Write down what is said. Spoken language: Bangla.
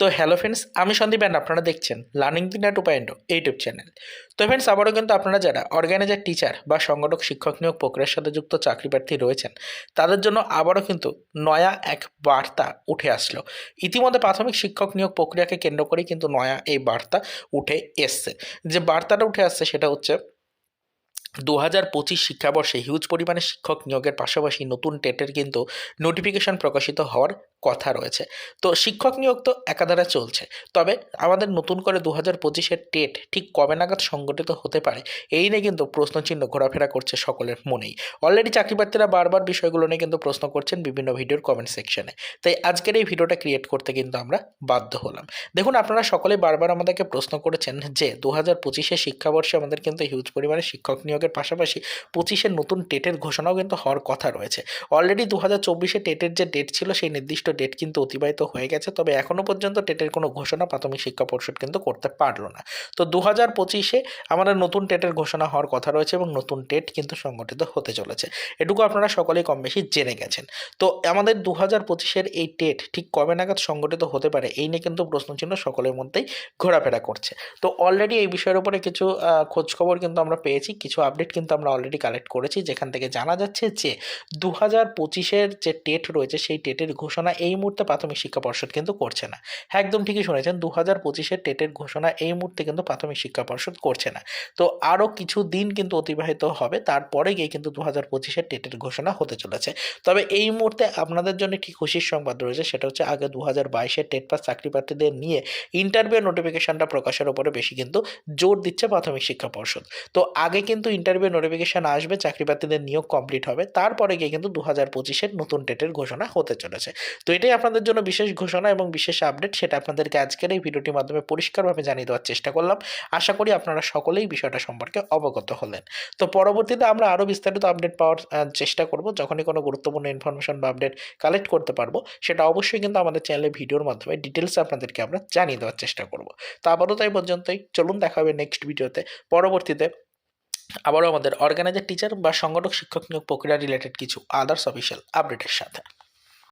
তো হ্যালো ফ্রেন্ডস আমি সন্দীপ অ্যান্ড আপনারা দেখছেন লার্নিং দিনা টু পয়েন্ট ইউটিউব চ্যানেল তো ফ্রেন্ডস আবারও কিন্তু আপনারা যারা অর্গানাইজার টিচার বা সংগঠক, শিক্ষক নিয়োগ প্রক্রিয়ার সাথে যুক্ত চাকরি প্রার্থী রয়েছেন, তাদের জন্য আবারও কিন্তু নয়া এক বার্তা উঠে আসলো। ইতিমধ্যে প্রাথমিক শিক্ষক নিয়োগ প্রক্রিয়াকে কেন্দ্র করেই কিন্তু নয়া এই বার্তা উঠে এসছে। যে বার্তাটা উঠে আসছে সেটা হচ্ছে দু হাজার পঁচিশ শিক্ষাবর্ষে হিউজ পরিমাণে শিক্ষক নিয়োগের পাশাপাশি নতুন টেটের কিন্তু নোটিফিকেশন প্রকাশিত হওয়ার কথা রয়েছে। তো শিক্ষক নিয়োগ তো একাধারে চলছে। তবে আমাদের নতুন করে দু হাজার পঁচিশের টেট ঠিক কবে নাগাদ সংগঠিত হতে পারে, এই নিয়ে কিন্তু প্রশ্নচিহ্ন ঘোরাফেরা করছে সকলের মনেই। অলরেডি চাকরিপ্রার্থীরা বারবার বিষয়গুলো নিয়ে কিন্তু প্রশ্ন করছেন বিভিন্ন ভিডিওর কমেন্ট সেকশনে তাই আজকের এই ভিডিওটা ক্রিয়েট করতে কিন্তু আমরা বাধ্য হলাম। দেখুন, আপনারা সকলেই বারবার আমাদেরকে প্রশ্ন করেছেন যে দু হাজার পঁচিশের শিক্ষাবর্ষে আমাদের কিন্তু হিউজ পরিমাণে শিক্ষক নিয়োগের পাশাপাশি পঁচিশের নতুন টেটের ঘোষণাও কিন্তু হওয়ার কথা রয়েছে। অলরেডি দু হাজার চব্বিশে টেটের যে ডেট ছিল সেই নির্দিষ্ট ডেট কিন্তু অতিবাহিত হয়ে গেছে। তবে এখনও পর্যন্ত টেটের কোনো ঘোষণা প্রাথমিক শিক্ষা পরিষদ কিন্তু করতে পারল না। তো দু হাজার পঁচিশে আমাদের নতুন টেটের ঘোষণা হওয়ার কথা রয়েছে এবং নতুন টেট কিন্তু সংগঠিত হতে চলেছে। এটুকু আপনারা সকলেই কম বেশি জেনে গেছেন। তো আমাদের দু হাজার পঁচিশের এই টেট ঠিক কবে নাগাদ সংগঠিত হতে পারে এই নিয়ে কিন্তু প্রশ্নচিহ্ন সকলের মধ্যেই ঘোরাফেরা করছে। তো অলরেডি এই বিষয়ের উপরে কিছু খোঁজখবর কিন্তু আমরা পেয়েছি, কিছু আপডেট কিন্তু আমরা অলরেডি কালেক্ট করেছি। যেখান থেকে জানা যাচ্ছে যে দু হাজার পঁচিশের যে টেট রয়েছে সেই টেটের ঘোষণা এই মুহূর্তে প্রাথমিক শিক্ষা পর্ষদ কিন্তু করছে না। হ্যাঁ একদম ঠিকই শুনেছেন দু হাজার পঁচিশের টেটের ঘোষণা এই মুহূর্তে কিন্তু প্রাথমিক শিক্ষা পর্ষদ করছে না। তো আরও কিছু দিন কিন্তু অতিবাহিত হবে, তারপরে গিয়ে কিন্তু দু হাজার পঁচিশের টেটের ঘোষণা হতে চলেছে। তবে এই মুহূর্তে আপনাদের জন্য একটি খুশির সংবাদ রয়েছে, সেটা হচ্ছে আগে দু হাজার বাইশের টেট পাস চাকরি প্রার্থীদের নিয়ে ইন্টারভিউ নোটিফিকেশনটা প্রকাশের উপরে বেশি কিন্তু জোর দিচ্ছে প্রাথমিক শিক্ষা পর্ষদ। তো আগে কিন্তু ইন্টারভিউ নোটিফিকেশন আসবে চাকরি প্রার্থীদের নিয়োগ কমপ্লিট হবে, তারপরে গিয়ে কিন্তু দু হাজার পঁচিশের নতুন টেটের ঘোষণা হতে চলেছে। তো এটাই আপনাদের জন্য বিশেষ ঘোষণা এবং বিশেষ আপডেট সেটা আপনাদেরকে আজকের এই ভিডিওটির মাধ্যমে পরিষ্কারভাবে জানিয়ে দেওয়ার চেষ্টা করলাম। আশা করি আপনারা সকলেই বিষয়টা সম্পর্কে অবগত হলেন। তো পরবর্তীতে আমরা আরও বিস্তারিত আপডেট পাওয়ার চেষ্টা করব। যখনই কোনো গুরুত্বপূর্ণ ইনফরমেশন বা আপডেট কালেক্ট করতে পারব, সেটা অবশ্যই কিন্তু আমাদের চ্যানেলে ভিডিওর মাধ্যমে ডিটেলস আপনাদেরকে আমরা জানিয়ে দেওয়ার চেষ্টা করব। তো আবারও তাই পর্যন্তই, চলুন দেখা হবে নেক্সট ভিডিওতে পরবর্তীতে আবারও আমাদের অর্গানাইজার টিচার বা সংগঠক, শিক্ষক নিয়োগ প্রক্রিয়া রিলেটেড কিছু আদার্স অফিসিয়াল আপডেটের সাথে।